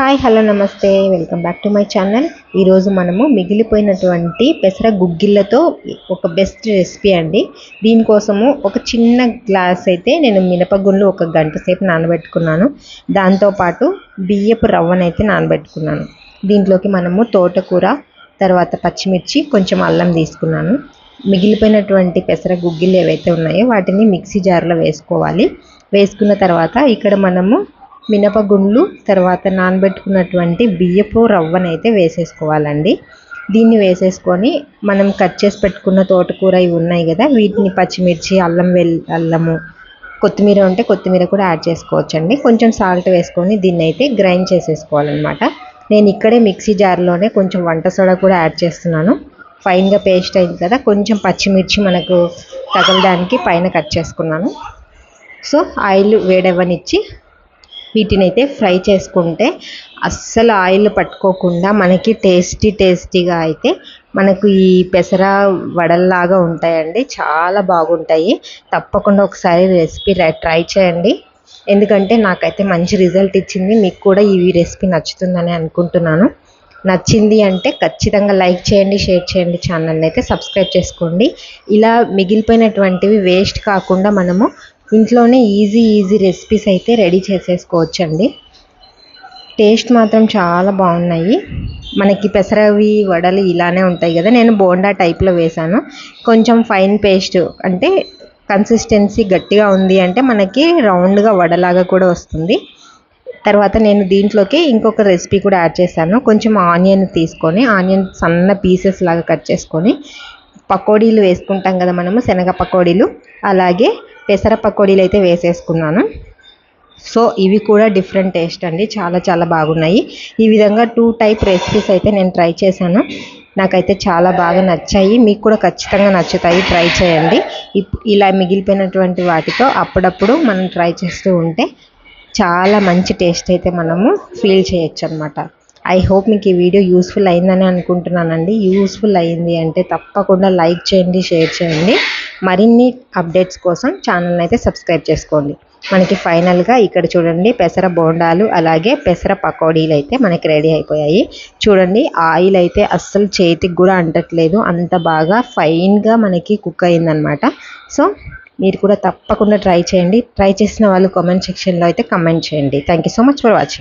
Hi hello నమస్తే. Welcome back to my channel. ఈరోజు మనము మిగిలిపోయినటువంటి పెసర గుగ్గిళ్ళతో ఒక బెస్ట్ రెసిపీ అండి. దీనికోసము ఒక చిన్న గ్లాస్ అయితే నేను మినపగుండ్లు ఒక గంట సేపు నానబెట్టుకున్నాను. దాంతోపాటు బియ్యపు రవ్వనైతే నానబెట్టుకున్నాను. దీంట్లోకి మనము తోటకూర తర్వాత పచ్చిమిర్చి కొంచెం అల్లం తీసుకున్నాను. మిగిలిపోయినటువంటి పెసర గుగ్గిళ్ళు ఏవైతే ఉన్నాయో వాటిని మిక్సీ జార్లో వేసుకోవాలి. వేసుకున్న తర్వాత ఇక్కడ మనము మినపగుండ్లు తర్వాత నానబెట్టుకున్నటువంటి బియ్యపు రవ్వనైతే వేసేసుకోవాలండి. దీన్ని వేసేసుకొని మనం కట్ చేసి పెట్టుకున్న తోటకూర ఇవి ఉన్నాయి కదా వీటిని పచ్చిమిర్చి అల్లం వెల్ అల్లము కొత్తిమీర ఉంటే కొత్తిమీర కూడా యాడ్ చేసుకోవచ్చండి. కొంచెం సాల్ట్ వేసుకొని దీన్ని అయితే గ్రైండ్ చేసేసుకోవాలన్నమాట. నేను ఇక్కడే మిక్సీ జార్లోనే కొంచెం వంట సోడా కూడా యాడ్ చేస్తున్నాను. ఫైన్గా పేస్ట్ అయింది కదా కొంచెం పచ్చిమిర్చి మనకు తగలడానికి పైన కట్ చేసుకున్నాను. సో ఆయిల్ వేడవనిచ్చి వీటిని అయితే ఫ్రై చేసుకుంటే అస్సలు ఆయిల్ పట్టుకోకుండా మనకి టేస్టీ టేస్టీగా అయితే మనకు ఈ పెసర వడల్లాగా ఉంటాయండి. చాలా బాగుంటాయి. తప్పకుండా ఒకసారి రెసిపీ ట్రై చేయండి. ఎందుకంటే నాకైతే మంచి రిజల్ట్ ఇచ్చింది. మీకు కూడా ఈ రెసిపీ నచ్చుతుందని అనుకుంటున్నాను. నచ్చింది అంటే ఖచ్చితంగా లైక్ చేయండి షేర్ చేయండి ఛానల్ని అయితే సబ్స్క్రైబ్ చేసుకోండి. ఇలా మిగిలిపోయినటువంటివి వేస్ట్ కాకుండా మనము ఇంట్లోనే ఈజీ ఈజీ రెసిపీస్ అయితే రెడీ చేసేసుకోవచ్చండి. టేస్ట్ మాత్రం చాలా బాగున్నాయి. మనకి పెసరవి వడలు ఇలానే ఉంటాయి కదా. నేను బోండా టైప్లో వేశాను. కొంచెం ఫైన్ పేస్ట్ అంటే కన్సిస్టెన్సీ గట్టిగా ఉంది అంటే మనకి రౌండ్గా వడలాగా కూడా వస్తుంది. తర్వాత నేను దీంట్లోకి ఇంకొక రెసిపీ కూడా యాడ్ చేశాను. కొంచెం ఆనియన్ తీసుకొని ఆనియన్ సన్న పీసెస్ లాగా కట్ చేసుకొని పకోడీలు వేసుకుంటాం కదా మనము శనగ పకోడీలు. అలాగే పెసర పకోడీలు అయితే వేసేసుకున్నాను. సో ఇవి కూడా డిఫరెంట్ టేస్ట్ అండి. చాలా చాలా బాగున్నాయి. ఈ విధంగా టూ టైప్ రెసిపీస్ అయితే నేను ట్రై చేశాను. నాకైతే చాలా బాగా నచ్చాయి. మీకు కూడా ఖచ్చితంగా నచ్చుతాయి. ట్రై చేయండి. ఇలా మిగిలిపోయినటువంటి వాటితో అప్పుడప్పుడు మనం ట్రై చేస్తూ ఉంటే చాలా మంచి టేస్ట్ అయితే మనము ఫీల్ చేయొచ్చు అనమాట ఐ హోప్ మీకు ఈ వీడియో యూస్ఫుల్ అయిందని అనుకుంటున్నానండి. యూస్ఫుల్ అయింది అంటే తప్పకుండా లైక్ చేయండి షేర్ చేయండి. మరిన్ని అప్డేట్స్ కోసం ఛానల్ని అయితే సబ్స్క్రైబ్ చేసుకోండి. మనకి ఫైనల్గా ఇక్కడ చూడండి పెసర బోండాలు అలాగే పెసర పకోడీలు అయితే మనకి రెడీ అయిపోయాయి. చూడండి ఆయిల్ అయితే అస్సలు చేతికి కూడా అంటట్లేదు. అంత బాగా ఫైన్గా మనకి కుక్ అయిందనమాట. సో మీరు కూడా తప్పకుండా ట్రై చేయండి. ట్రై చేసిన వాళ్ళు కామెంట్ సెక్షన్లో అయితే కమెంట్ చేయండి. Thank you so much for watching.